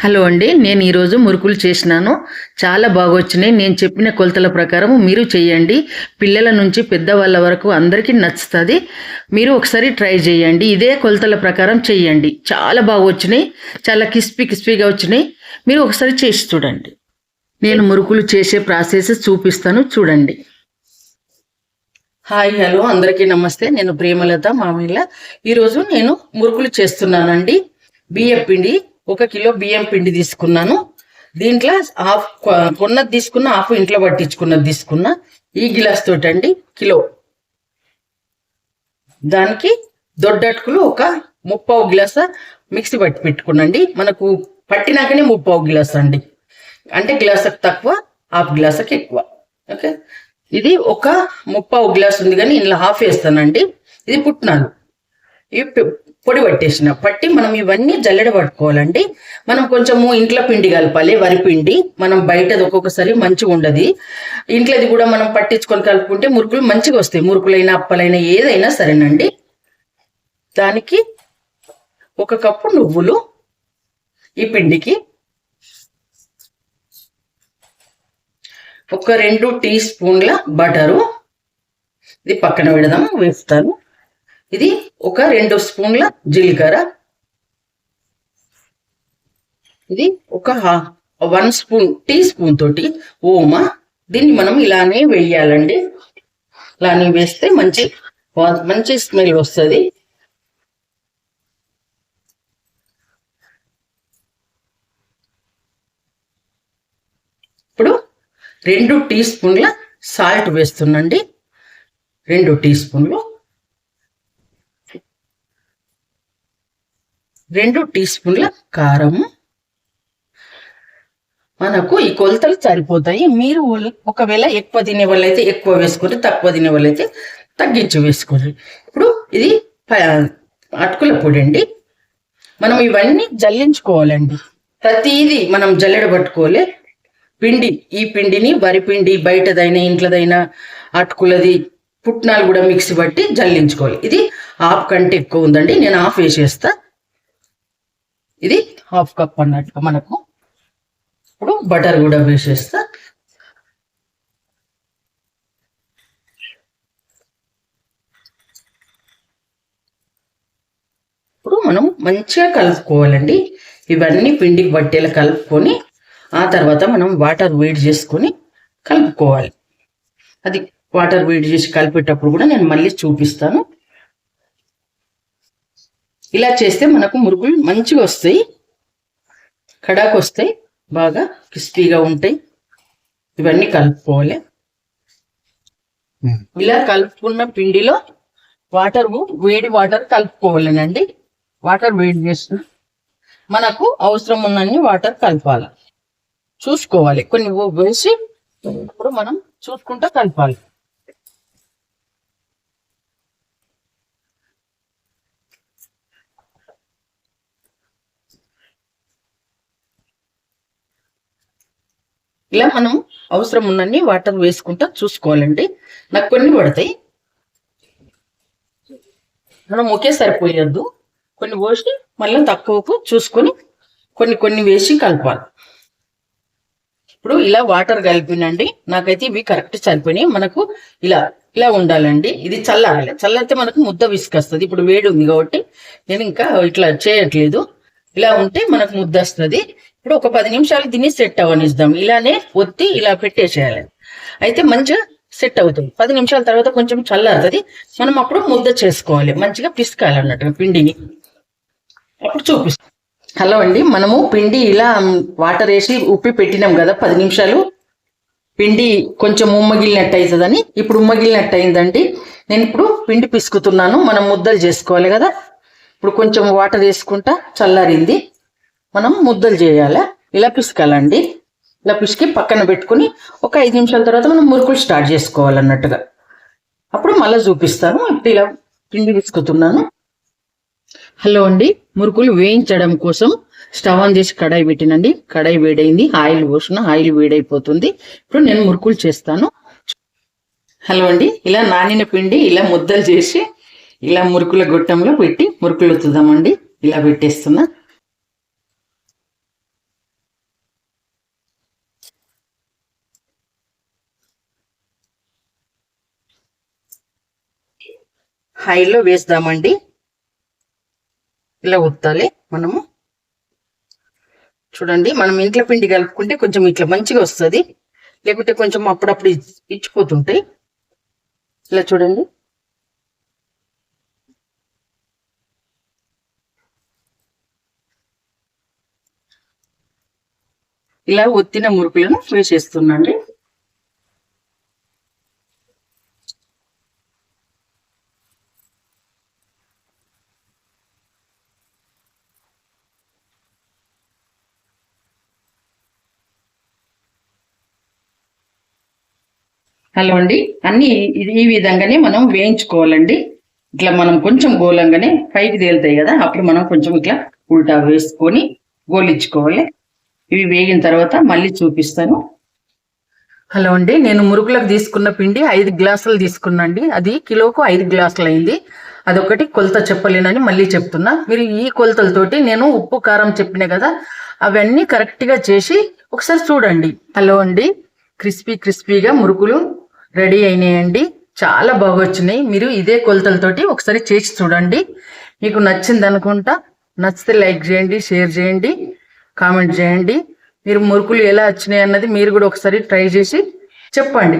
Hello అండి నేను ఈరోజు మురుకులు చేసినాను. చాలా బాగా వచ్చినాయి నేను చెప్పిన కొలతల ప్రకారం మీరు చేయండి. పిల్లల నుంచి పెద్దవాళ్ళ వరకు అందరికీ నచ్చుతుంది. మీరు ఒకసారి ట్రై చేయండి. ఇదే కొలతల ప్రకారం చేయండి. చాలా బాగా వచ్చినాయి చాలా కిస్పీ కిస్పీగా వచ్చినాయి. మీరు ఒకసారి చేసి చూడండి. నేను మురుకులు చేసే ప్రాసెస్ చూపిస్తాను. చూడండి. Hi hello. అందరికీ నమస్తే. నేను ప్రేమలత మామయ్య ఈరోజు నేను మురుకులు చేస్తున్నానండి. బియ్యం పిండి ఒక కిలో బియ్యం పిండి తీసుకున్నాను. దీంట్లో హాఫ్ కొన్నది తీసుకున్న హాఫ్ ఇంట్లో పట్టించుకున్నది తీసుకున్న. ఈ గిలాస్ తోటి అండి కిలో. దానికి దొడ్డటుకులు ఒక ముప్పావు గిలాస మిక్సీ పట్టి పెట్టుకునండి మనకు పట్టినాకనే ముప్పావు గిలాస్ అండి. అంటే గ్లాసుకు తక్కువ హాఫ్ గ్లాసుకి ఎక్కువ. ఓకే? ఇది ఒక ముప్పావు గ్లాస్ ఉంది కానీ ఇందులో హాఫ్ వేస్తానండి. ఇది పుట్నాలు. ఈ పొడి పట్టేసిన పట్టి మనం ఇవన్నీ జల్లెడ పట్టుకోవాలండి. మనం కొంచెము ఇంట్లో పిండి కలపాలి వరి పిండి. మనం బయటది ఒక్కొక్కసారి మంచిగా ఉండదు. ఇంట్లోది కూడా మనం పట్టించుకొని కలుపుకుంటే మురుకులు మంచిగా వస్తాయి. మురుకులైనా అప్పలైనా ఏదైనా సరేనండి. దానికి ఒక కప్పు నువ్వులు ఈ పిండికి. ఒక రెండు టీ స్పూన్ల బటరు. ఇది పక్కన పెడదాం వేస్తాను. ఇది ఒక రెండు స్పూన్ల జీలకర్ర. ఇది ఒక వన్ స్పూన్ టీ స్పూన్ తోటి ఓమ. దీన్ని మనం ఇలానే వేయాలండి. ఇలానే వేస్తే మంచి మంచి స్మెల్ వస్తుంది. ఇప్పుడు రెండు టీ స్పూన్ల సాల్ట్ వేస్తున్నండి. రెండు టీ స్పూన్లు రెండు టీ స్పూన్ల కారము మనకు ఈ కొలతలు సరిపోతాయి. మీరు ఒకవేళ ఎక్కువ తినే వాళ్ళైతే ఎక్కువ వేసుకుంటే తక్కువ తినే వాళ్ళైతే తగ్గించి వేసుకోండి. ఇప్పుడు ఇది ప- అటుకుల పొడి అండి. మనం ఇవన్నీ జల్లించుకోవాలండి. ప్రతిదీ మనం జల్లెడ పట్టుకోలే పిండి ఈ పిండిని వరి పిండి బయటదైనా ఇంట్లోదైనా అటుకులది పుట్నాలు కూడా మిక్సీ పట్టి జల్లించుకోవాలి. ఇది హాఫ్ కంటే ఎక్కువ ఉందండి. నేను హాఫ్ వేసేస్తా. ఇది హాఫ్ కప్ అన్నట్టు మనకు ఇప్పుడు బటర్ కూడా వేసేస్తా ఇప్పుడు మనం మంచిగా కలుపుకోవాలండి. ఇవన్నీ పిండికి బట్టేలా కలుపుకొని ఆ తర్వాత మనం వాటర్ వేడి చేసుకొని కలుపుకోవాలి. అది వాటర్ వేడి చేసి కలిపేటప్పుడు కూడా నేను మళ్ళీ చూపిస్తాను. ఇలా చేస్తే మనకు మురుగులు మంచిగా వస్తాయి. కడాకు వస్తాయి బాగా క్రిస్పీగా ఉంటాయి. ఇవన్నీ కలుపుకోవాలి. ఇలా కలుపుకున్న పిండిలో వాటర్ వేడి వాటర్ కలుపుకోవాలండి వాటర్ వేడి చేసిన మనకు అవసరం ఉన్నన్ని వాటర్ కలపాలి. చూసుకోవాలి. కొన్ని వేసి ఇప్పుడు మనం చూసుకుంటూ కలపాలి. ఇలా మనం అవసరం ఉన్నన్ని వాటర్ వేసుకుంటా చూసుకోవాలండి. నాకు కొన్ని పడతాయి. మనం ఒకేసారి పోయొద్దు. కొన్ని పోసి మళ్ళీ తక్కువకు చూసుకొని కొన్ని కొన్ని వేసి కలపాలి. ఇప్పుడు ఇలా వాటర్ కలిపినండి. నాకైతే ఇవి కరెక్ట్ చనిపోయినాయి మనకు ఇలా ఇలా ఉండాలండి. ఇది చల్లారాలి. చల్లారితే మనకు ముద్ద విసుకొస్తుంది. ఇప్పుడు వేడి ఉంది కాబట్టి నేను ఇంకా ఇట్లా చేయట్లేదు. ఇలా ఉంటే మనకు ముద్ద వస్తుంది. ఇప్పుడు ఒక పది నిమిషాలు దీన్ని సెట్ అవ్వనిద్దాం ఇలానే ఒత్తి ఇలా పెట్టేసేయాలి. అయితే మంచిగా సెట్ అవుతుంది. పది నిమిషాల తర్వాత కొంచెం చల్లారుతుంది. మనం అప్పుడు ముద్ద చేసుకోవాలి. మంచిగా పిసుకాలి అన్నట్టు పిండిని. అప్పుడు చూపిస్తాం. హలో అండి. మనము పిండి ఇలా వాటర్ వేసి ఉప్పి పెట్టినాం కదా పది నిమిషాలు. పిండి కొంచెం ఉమ్మగిలినట్టు అవుతుందని ఇప్పుడు ఉమ్మగిలినట్టు అయిందండి. నేను ఇప్పుడు పిండి పిసుకుతున్నాను. మనం ముద్దలు చేసుకోవాలి కదా. ఇప్పుడు కొంచెం వాటర్ వేసుకుంటా చల్లారింది. మనం ముద్దలు చేయాలి? ఇలా పిసకాలండి. ఇలా పిసికి పక్కన పెట్టుకుని ఒక ఐదు నిమిషాల తర్వాత మనం మురుకులు స్టార్ట్ చేసుకోవాలన్నట్టుగా. అప్పుడు మళ్ళీ చూపిస్తాను. ఇప్పుడు ఇలా పిండి పిసుకుతున్నాను హలో అండి. మురుకులు వేయించడం కోసం స్టవ్ ఆన్ చేసి కడాయి పెట్టినండి. కడాయి వేడైంది. ఆయిల్ పోసిన ఆయిల్ వేడైపోతుంది. ఇప్పుడు నేను మురుకులు చేస్తాను. హలో అండి. ఇలా నానిన పిండి ఇలా ముద్దలు చేసి ఇలా మురుకుల గొట్టంలో పెట్టి మురుకులు ఒత్తుదామండి ఇలా పెట్టేస్తున్నా. హైలో వేస్తామండి. ఇలా ఉత్తాలి మనము. చూడండి మనం ఇంట్లో పిండి కలుపుకుంటే కొంచెం ఇట్లా మంచిగా వస్తుంది. లేకుంటే కొంచెం అప్పుడప్పుడు ఇచ్చిపోతుంటాయి. ఇలా చూడండి. ఇలా ఒత్తిన మురుకులను వేసేస్తున్నాండి. హలో అండి అన్ని ఈ విధంగానే మనం వేయించుకోవాలండి. ఇట్లా మనం కొంచెం గోలంగానే పైకి తేలుతాయి కదా అప్పుడు మనం కొంచెం ఇట్లా ఉల్టా వేసుకొని గోలించుకోవాలి. ఇవి వేగిన తర్వాత మళ్ళీ చూపిస్తాను. హలో అండి నేను మురుకులకు తీసుకున్న పిండి ఐదు గ్లాసులు తీసుకున్నాండి అది కిలోకు ఐదు గ్లాసులు అయింది. అదొకటి కొలత చెప్పలేనని మళ్ళీ చెప్తున్నా. మీరు ఈ కొలతలతోటి నేను ఉప్పు కారం చెప్పిన కదా అవన్నీ కరెక్ట్గా చేసి ఒకసారి చూడండి. హలో అండి క్రిస్పీ క్రిస్పీగా మురుకులు రెడీ అయినాయండి. చాలా బాగా వచ్చినాయి మీరు ఇదే కొలతలతోటి ఒకసారి చేసి చూడండి. మీకు నచ్చింది అనుకుంటా. నచ్చితే లైక్ చేయండి షేర్ చేయండి కామెంట్ చేయండి. మీరు మురుకులు ఎలా వచ్చినాయి అన్నది మీరు కూడా ఒకసారి ట్రై చేసి చెప్పండి.